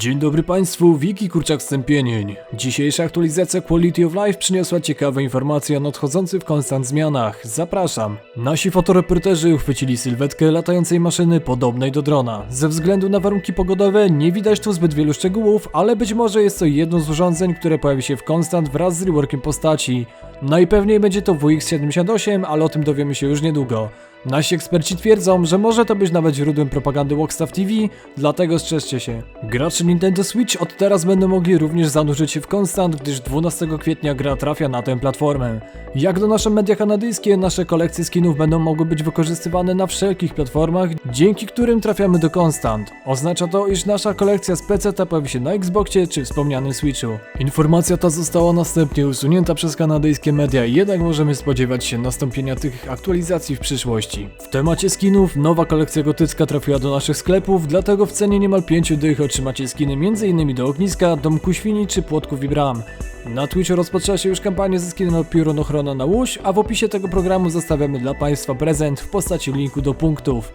Dzień dobry Państwu, Wiki Kurczak Stępienień. Dzisiejsza aktualizacja Quality of Life przyniosła ciekawe informacje o nadchodzących w konstant zmianach. Zapraszam. Nasi fotoreporterzy uchwycili sylwetkę latającej maszyny podobnej do drona. Ze względu na warunki pogodowe nie widać tu zbyt wielu szczegółów, ale być może jest to jedno z urządzeń, które pojawi się w konstant wraz z reworkiem postaci. Najpewniej będzie to WX78, ale o tym dowiemy się już niedługo. Nasi eksperci twierdzą, że może to być nawet źródłem propagandy Walkstaff TV, dlatego strzeżcie się. Gracze Nintendo Switch od teraz będą mogli również zanurzyć się w Constant, gdyż 12 kwietnia gra trafia na tę platformę. Jak do nasze media kanadyjskie, nasze kolekcje skinów będą mogły być wykorzystywane na wszelkich platformach, dzięki którym trafiamy do Constant. Oznacza to, iż nasza kolekcja z PC pojawi się na Xboxie czy wspomnianym Switchu. Informacja ta została następnie usunięta przez kanadyjskie media, jednak możemy spodziewać się nastąpienia tych aktualizacji w przyszłości. W temacie skinów, nowa kolekcja gotycka trafiła do naszych sklepów, dlatego w cenie niemal 5 dych otrzymacie skiny m.in. do ogniska, domku świni czy płotków i bram. Na Twitchu rozpoczęła się już kampania ze skinem od Ochrona na Łódź, a w opisie tego programu zostawiamy dla Państwa prezent w postaci linku do punktów.